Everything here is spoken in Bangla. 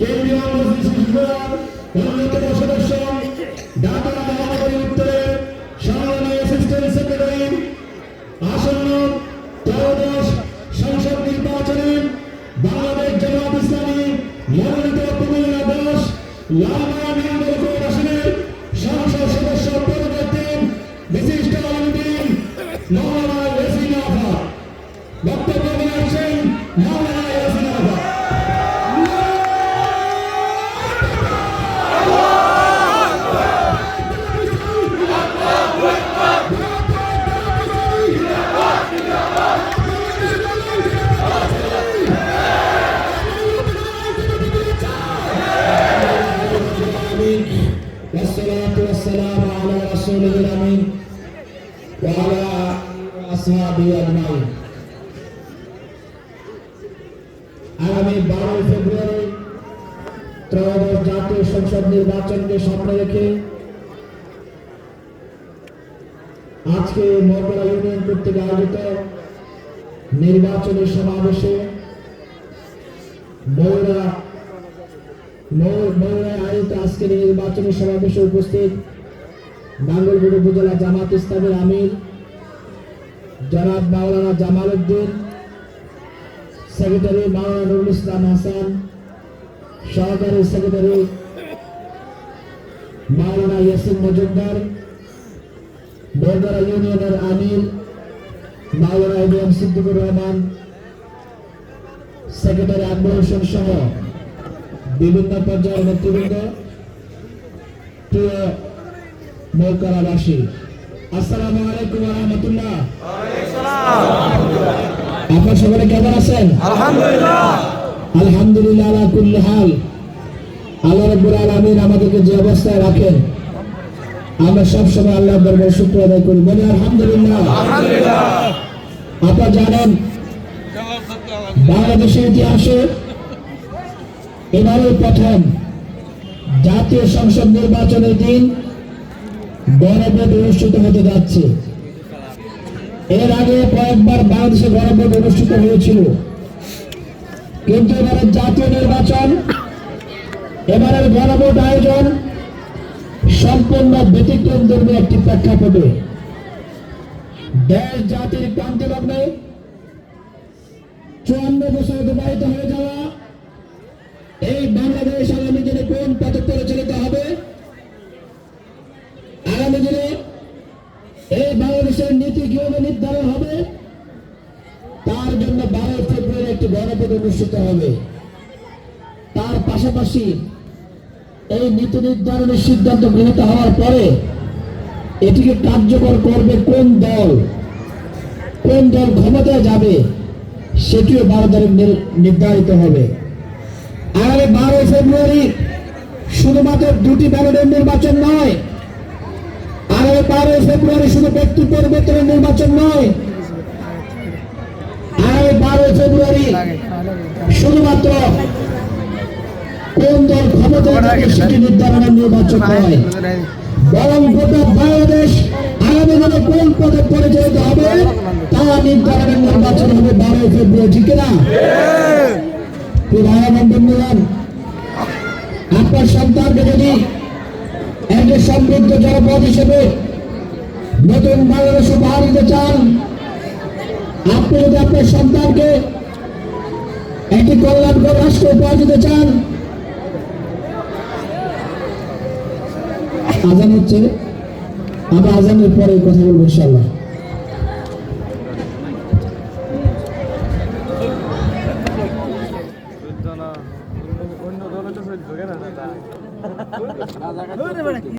কেন্দ্রীয় মজলিস শিশুরা অন্যতম সদস্য ঢাকা মহানগরী উত্তরের সংগ্রামী অ্যাসিস্ট্যান্ট সেক্রেটারি আসন্ন ত্রয়োদশ সংসদ নির্বাচনে বাংলাদেশ জামাত ইসলামী মনোনীত কুমিল্লা দাস বক্তব্য নিয়ে আসছেন والصلاة والسلام على رسوله الأمين وعلى أصحابه أجمعين আগামী বারোই ফেব্রুয়ারি ত্রয়োদশ জাতীয় সংসদ নির্বাচনকে সামনে রেখে আজকে মগরা ইউনিয়ন কর্তৃক আয়োজিত নির্বাচনী সমাবেশে ময়ূরা ময়ূরায় আয়োজিত আজকের এই নির্বাচনী সমাবেশে উপস্থিত নাঙ্গলগুড়ি উপজেলা জামাত ইসলামের আমির জনাব মাওলানা জামাল উদ্দিন, সেক্রেটারি মাওলানা নুরুল ইসলাম হাসান, সহকারী সেক্রেটারি মাওলানা ইয়াসিন মজুমদার বরদরা ইউনিয়নের আমির মাওলানা ইব্রাহিম সিদ্দিকুর রহমান, সেক্রেটারি আকবর হোসেন সহ বিভিন্ন পর্যায়ের নেতৃবৃন্দ প্রিয় মৌকারাবাসী আসসালামু আলাইকুম রহমতুল্লাহ। আপনার সকলে কেমন আছেন? আলহামদুলিল্লাহ। আলহামদুলিল্লাহ আলা কুল্লি হাল। আল্লাহ রাব্বুল আলামিন আমাদেরকে যে অবস্থায় রাখেন আমরা সব সময় আল্লাহর দরবারে শুকর আদায় করি। বলি আলহামদুলিল্লাহ। আলহামদুলিল্লাহ। আপনারা জানেন বাংলাদেশের ইতিহাসে এবারই প্রথম জাতীয় সংসদ নির্বাচনের দিন গণভোট অনুষ্ঠিত হতে যাচ্ছে। এর আগে কয়েকবার বাংলাদেশে গণভোট অনুষ্ঠিত হয়েছিল। কিন্তু এবারের জাতীয় নির্বাচন, এবারের গণভোট আয়োজন সম্পূর্ণ ব্যতিক্রম ধর্মী একটি প্রেক্ষাপটে। দেশ জাতির ক্রান্তি লগ্নে চুয়ান্ন বছর অতিবাহিত হয়ে যাওয়া এই বাংলাদেশ আগামী দিনে কোন পথে পরিচালিত হবে? আগামী দিনে এই বাংলাদেশের নীতি কীভাবে নির্ধারণ হবে? তার জন্য বারো ফেব্রুয়ারি একটি গণভোট অনুষ্ঠিত হবে। তার পাশাপাশি এই নীতি নির্ধারণের সিদ্ধান্ত গৃহীত হওয়ার পরে এটিকে কার্যকর করবে কোন দল? কোন দল ক্ষমতায় যাবে? সেটিও বারো তারিখ নির্ধারিত হবে। আগামী বারোই ফেব্রুয়ারি শুধুমাত্র দুটি ব্যালটের নির্বাচন নয় আগামী বারোই ফেব্রুয়ারি শুধু ব্যক্তি পরিবর্তনের নির্বাচন নয় আগামী বারোই ফেব্রুয়ারি শুধুমাত্র কোন দল ক্ষমতায় যাবে সেটি নির্ধারণের নির্বাচন নয়। বরং গোটা বাংলাদেশ আগামী দিনে কোন পদে পরিচালিত হবে তা নির্ধারণের নির্বাচন হবে বারোই ফেব্রুয়ারি ঠিক না? আপনার সন্তানকে যদি একজন সমৃদ্ধ জনপদ হিসেবে নতুন বাংলাদেশ উপহার দিতে চান, আপনি যদি আপনার সন্তানকে একটি কল্যাণকর রাষ্ট্র উপহার দিতে চান, আজান হচ্ছে। আমরা আজানের পরে কথা বলব ইনশাল্লাহ অন্য দলে তো সহ্য করে না